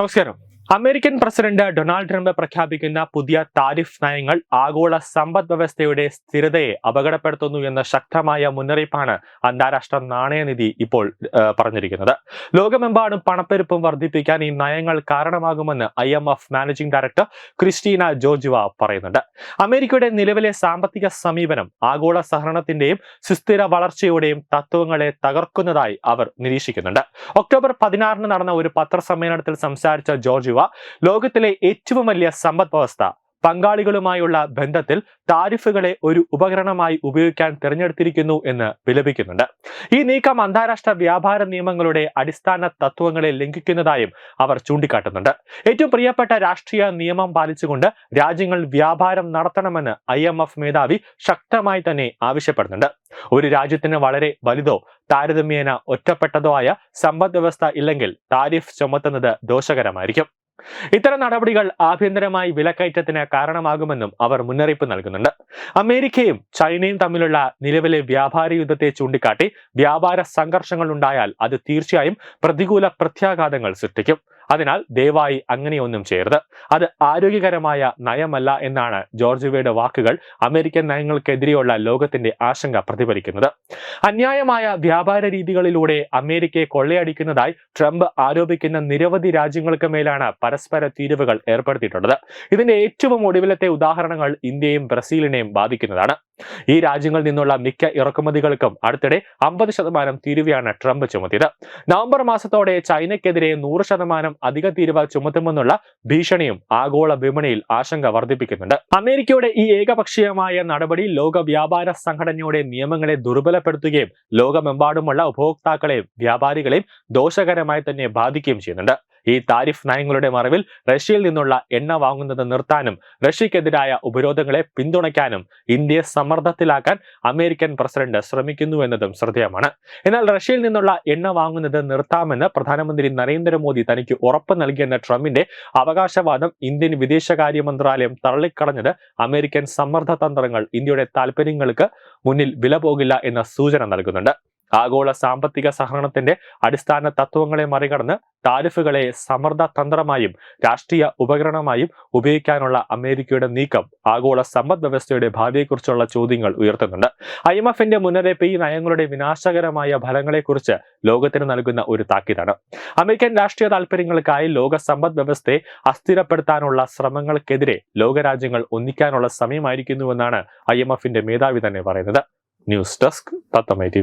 నమస్కారం. American president Donald Trump പ്രഖ്യാപിക്കുന്ന പുതിയ താരിഫ് നയങ്ങൾ ആഗോള സമ്പദ് വ്യവസ്ഥയുടെ സ്ഥിരതയെ അപകടപ്പെടുത്തുന്നു എന്ന ശക്തമായ മുന്നറിയിപ്പാണ് അന്താരാഷ്ട്ര നാണയനിധി ഇപ്പോൾ പറഞ്ഞിരിക്കുന്നത്. ലോകമെമ്പാടും പണപ്പെരുപ്പം വർദ്ധിപ്പിക്കാൻ ഈ നയങ്ങൾ കാരണമാകുമെന്ന് I M F managing director Christina Georgieva പറയുന്നുണ്ട്. അമേരിക്കയുടെ നിലവിലെ സാമ്പത്തിക സമീപനം ആഗോള സഹകരണത്തിന്റെയും സുസ്ഥിര വളർച്ചയുടെയും തത്വങ്ങളെ തകർക്കുന്നതായി അവർ നിരീക്ഷിക്കുന്നുണ്ട്. ഒക്ടോബർ പതിനാറിന് നടന്ന ഒരു പത്രസമ്മേളനത്തിൽ സംസാരിച്ച ജോർജുവ ലോകത്തിലെ ഏറ്റവും വലിയ സമ്പദ് വ്യവസ്ഥ പങ്കാളികളുമായുള്ള ബന്ധത്തിൽ താരിഫുകളെ ഒരു ഉപകരണമായി ഉപയോഗിക്കാൻ തിരഞ്ഞെടുത്തിരിക്കുന്നു എന്ന് വിലപിക്കുന്നുണ്ട്. ഈ നീക്കം അന്താരാഷ്ട്ര വ്യാപാര നിയമങ്ങളുടെ അടിസ്ഥാന തത്വങ്ങളെ ലംഘിക്കുന്നതായും അവർ ചൂണ്ടിക്കാട്ടുന്നുണ്ട്. ഏറ്റവും പ്രിയപ്പെട്ട രാഷ്ട്രീയ നിയമം പാലിച്ചുകൊണ്ട് രാജ്യങ്ങൾ വ്യാപാരം നടത്തണമെന്ന് ഐ മേധാവി ശക്തമായി തന്നെ ആവശ്യപ്പെടുന്നുണ്ട്. ഒരു രാജ്യത്തിന് വളരെ വലുതോ താരതമ്യേന ഒറ്റപ്പെട്ടതോ ആയ സമ്പദ് ഇല്ലെങ്കിൽ താരിഫ് ചുമത്തുന്നത് ദോഷകരമായിരിക്കും. ഇത്തരം നടപടികൾ ആഭ്യന്തരമായി വിലക്കയറ്റത്തിന് കാരണമാകുമെന്നും അവർ മുന്നറിയിപ്പ് നൽകുന്നുണ്ട്. അമേരിക്കയും ചൈനയും തമ്മിലുള്ള നിലവിലെ വ്യാപാര യുദ്ധത്തെ ചൂണ്ടിക്കാട്ടി വ്യാപാര സംഘർഷങ്ങൾ ഉണ്ടായാൽ അത് തീർച്ചയായും പ്രതികൂല പ്രത്യാഘാതങ്ങൾ സൃഷ്ടിക്കും. അതിനാൽ ദയവായി അങ്ങനെയൊന്നും ചെയ്യരുത്. അത് ആരോഗ്യകരമായ നയമല്ല എന്നാണ് ജോർജുവയുടെ വാക്കുകൾ അമേരിക്കൻ നയങ്ങൾക്കെതിരെയുള്ള ലോകത്തിന്റെ ആശങ്ക പ്രതിഫലിക്കുന്നത്. അന്യായമായ വ്യാപാര രീതികളിലൂടെ അമേരിക്കയെ കൊള്ളയടിക്കുന്നതായി ട്രംപ് ആരോപിക്കുന്ന നിരവധി രാജ്യങ്ങൾക്ക് മേലാണ് പരസ്പര തീരുവകൾ ഏർപ്പെടുത്തിയിട്ടുള്ളത് ഇതിന്റെ ഏറ്റവും ഒടുവിലത്തെ ഉദാഹരണങ്ങൾ ഇന്ത്യയും ബ്രസീലിനെയും ബാധിക്കുന്നതാണ്. ഈ രാജ്യങ്ങളിൽ നിന്നുള്ള മിക്ക ഇറക്കുമതികൾക്കും അടുത്തിടെ അമ്പത് ശതമാനം തീരുവയാണ് ട്രംപ് ചുമത്തിയത്. നവംബർ മാസത്തോടെ ചൈനയ്ക്കെതിരെ നൂറ് ശതമാനം അധിക തീരുവ ചുമത്തുമെന്നുള്ള ഭീഷണിയും ആഗോള വിപണിയിൽ ആശങ്ക വർദ്ധിപ്പിക്കുന്നുണ്ട്. അമേരിക്കയുടെ ഈ ഏകപക്ഷീയമായ നടപടി ലോക വ്യാപാര സംഘടനയുടെ നിയമങ്ങളെ ദുർബലപ്പെടുത്തുകയും ലോകമെമ്പാടുമുള്ള ഉപഭോക്താക്കളെയും വ്യാപാരികളെയും ദോഷകരമായി തന്നെ ബാധിക്കുകയും ചെയ്യുന്നുണ്ട്. ഈ താരിഫ് നയങ്ങളുടെ മറവിൽ റഷ്യയിൽ നിന്നുള്ള എണ്ണ വാങ്ങുന്നത് നിർത്താനും റഷ്യക്കെതിരായ ഉപരോധങ്ങളെ പിന്തുണയ്ക്കാനും ഇന്ത്യയെ സമ്മർദ്ദത്തിലാക്കാൻ അമേരിക്കൻ പ്രസിഡന്റ് ശ്രമിക്കുന്നു എന്നതും ശ്രദ്ധേയമാണ്. എന്നാൽ റഷ്യയിൽ നിന്നുള്ള എണ്ണ വാങ്ങുന്നത് നിർത്താമെന്ന് പ്രധാനമന്ത്രി നരേന്ദ്രമോദി തനിക്ക് ഉറപ്പ് നൽകിയെന്ന ട്രംപിന്റെ അവകാശവാദം ഇന്ത്യൻ വിദേശകാര്യ മന്ത്രാലയം തള്ളിക്കളഞ്ഞത് അമേരിക്കൻ സമ്മർദ്ദ തന്ത്രങ്ങൾ ഇന്ത്യയുടെ താൽപര്യങ്ങൾക്ക് മുന്നിൽ വില പോകില്ല എന്ന സൂചന നൽകുന്നുണ്ട്. ആഗോള സാമ്പത്തിക സഹകരണത്തിന്റെ അടിസ്ഥാന തത്വങ്ങളെ മറികടന്ന് താരിഫുകളെ സമ്മർദ്ദ തന്ത്രമായും രാഷ്ട്രീയ ഉപകരണമായും ഉപയോഗിക്കാനുള്ള അമേരിക്കയുടെ നീക്കം ആഗോള സമ്പദ് വ്യവസ്ഥയുടെ ഭാവിയെക്കുറിച്ചുള്ള ചോദ്യങ്ങൾ ഉയർത്തുന്നുണ്ട്. ഐ എം എഫിന്റെ മുന്നറിയിപ്പ് ഈ നയങ്ങളുടെ വിനാശകരമായ ഫലങ്ങളെക്കുറിച്ച് ലോകത്തിന് നൽകുന്ന ഒരു താക്കീതാണ്. അമേരിക്കൻ രാഷ്ട്രീയ താൽപര്യങ്ങൾക്കായി ലോക സമ്പദ് വ്യവസ്ഥയെ അസ്ഥിരപ്പെടുത്താനുള്ള ശ്രമങ്ങൾക്കെതിരെ ലോകരാജ്യങ്ങൾ ഒന്നിക്കാനുള്ള സമയമായിരിക്കുന്നുവെന്നാണ് ഐ എം എഫിന്റെ മേധാവി തന്നെ പറയുന്നത്. News desk തത്തമൈ T